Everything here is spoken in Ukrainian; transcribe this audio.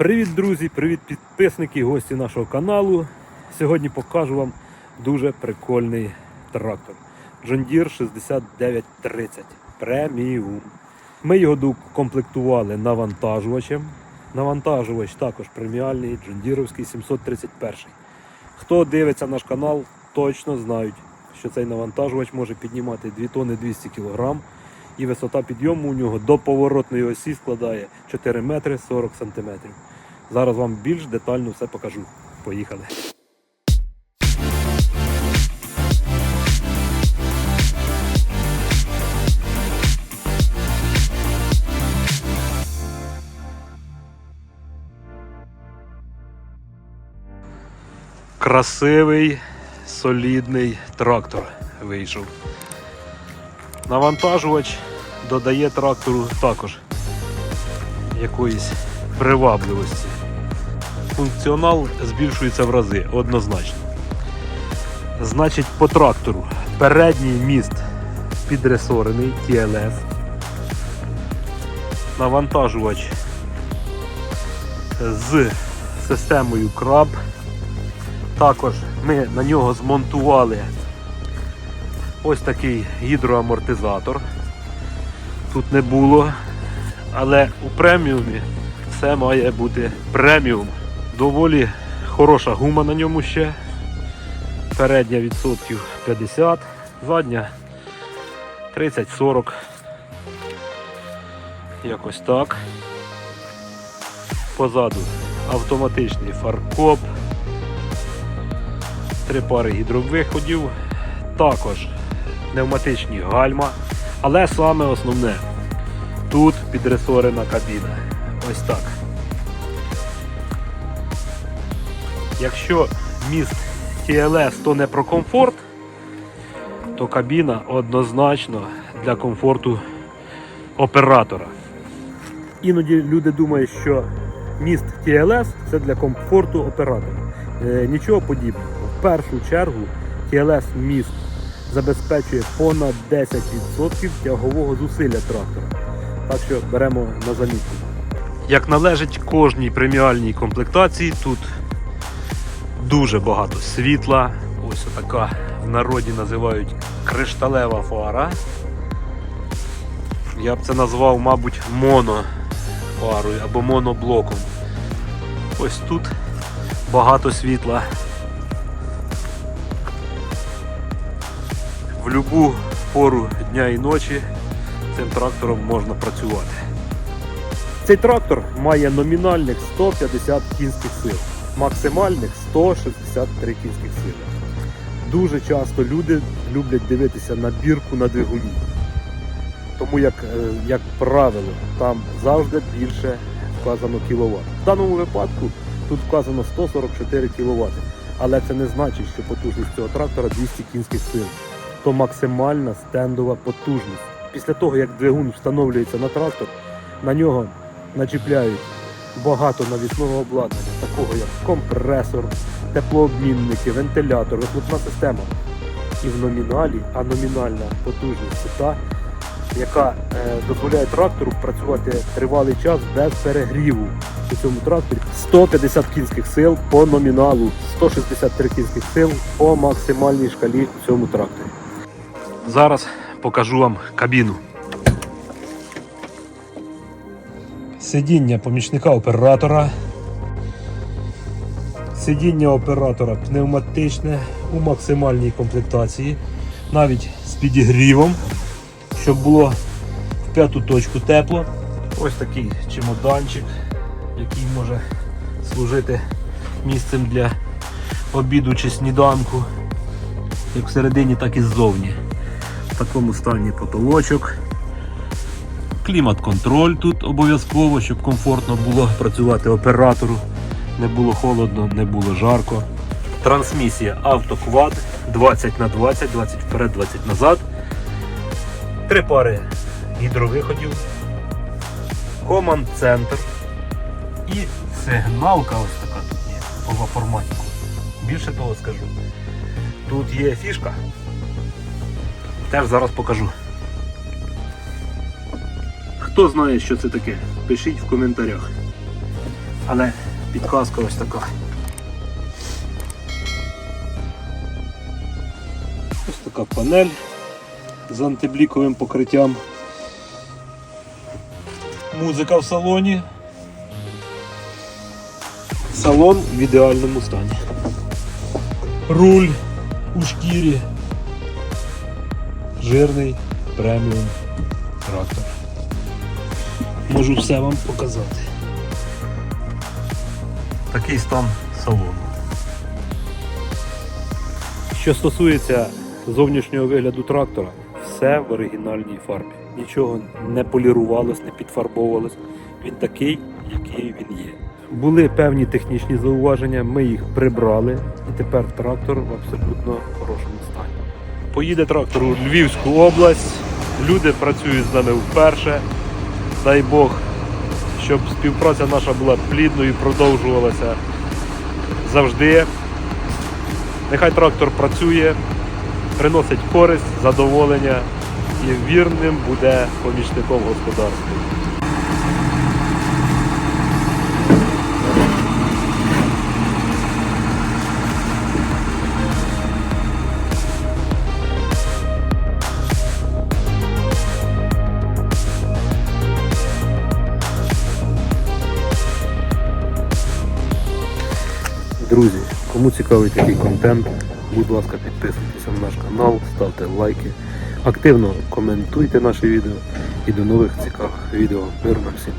Привіт, друзі! Привіт, підписники, гості нашого каналу. Сьогодні покажу вам дуже прикольний трактор. John Deere 6930 преміум. Ми його докомплектували навантажувачем. Навантажувач також преміальний, Deere'овський 731. Хто дивиться наш канал, точно знають, що цей навантажувач може піднімати 2 тонни 200 кг. І висота підйому у нього до поворотної осі складає 4 метри 40 сантиметрів. Зараз вам більш детально все покажу. Поїхали. Красивий, солідний трактор вийшов. Навантажувач додає трактору також якоїсь привабливості. Функціонал збільшується в рази однозначно. Значить, по трактору передній міст підресорений TLS. Навантажувач з системою краб. Також ми на нього змонтували ось такий гідроамортизатор. Тут не було, але у преміумі все має бути преміум. Доволі хороша гума на ньому ще. Передня відсотків 50, задня 30-40. Якось так. Позаду автоматичний фаркоп. Три пари гідровиходів. Також пневматичні гальма. Але саме основне, тут підресорена кабіна. Ось так. Якщо міст TLS то не про комфорт, то кабіна однозначно для комфорту оператора. Іноді люди думають, що міст TLS це для комфорту оператора. Е, нічого подібного. В першу чергу TLS міст забезпечує понад 10% тягового зусилля трактора. Так що беремо на замітку. Як належить кожній преміальній комплектації, тут дуже багато світла. Ось така в народі називають кришталева фара. Я б це назвав, мабуть, монофарою або моноблоком. Ось тут багато світла. В будь-яку пору дня і ночі цим трактором можна працювати. Цей трактор має номінальних 150 кінських сил, максимальних 163 кінських сили. Дуже часто люди люблять дивитися на бірку на двигуні. Тому, як, е, як правило, там завжди більше вказано кіловат. В даному випадку тут вказано 144 кВт. Але це не значить, що потужність цього трактора 200 кінських сил. То максимальна стендова потужність. Після того, як двигун встановлюється на трактор, на нього начіпляють багато навісного обладнання, такого як компресор, теплообмінники, вентилятор, вихлопна система. І в номіналі, а номінальна потужність та, яка е, дозволяє трактору працювати тривалий час без перегріву. У цьому тракторі 150 кінських сил по номіналу, 163 кінських сил по максимальній шкалі в цьому тракторі. Зараз покажу вам кабіну. Сидіння помічника оператора. Сидіння оператора пневматичне у максимальній комплектації, навіть з підігрівом, щоб було в п'яту точку тепло. Ось такий чемоданчик, який може служити місцем для обіду чи сніданку, як всередині, так і ззовні. В такому стані потолочок. Клімат-контроль тут обов'язково, щоб комфортно було працювати оператору. Не було холодно, не було жарко. Трансмісія автоквад 20 на 20, 20 вперед, 20 назад. Три пари гідровиходів. Команд-центр. І сигналка ось така тут є по форматіку. Більше того скажу. Тут є фішка. Теж зараз покажу. Хто знає, що це таке, пишіть в коментарях. Але підказка ось така. Ось така панель з антибліковим покриттям. Музика в салоні. Салон в ідеальному стані. Руль у шкірі. Жирний преміум трактор. Можу все вам показати. Такий стан салону. Що стосується зовнішнього вигляду трактора, все в оригінальній фарбі. Нічого не полірувалось, не підфарбовувалось. Він такий, який він є. Були певні технічні зауваження, ми їх прибрали, і тепер трактор в абсолютно хорошому стані. Поїде трактор у Львівську область. Люди працюють з нами вперше. Дай Бог, щоб співпраця наша була плідною і продовжувалася завжди. Нехай трактор працює, приносить користь, задоволення і вірним буде помічником господарства. Друзі, кому цікавий такий контент, будь ласка, підписуйтесь на наш канал, ставте лайки, активно коментуйте наші відео і до нових цікавих відео. Мирно всім!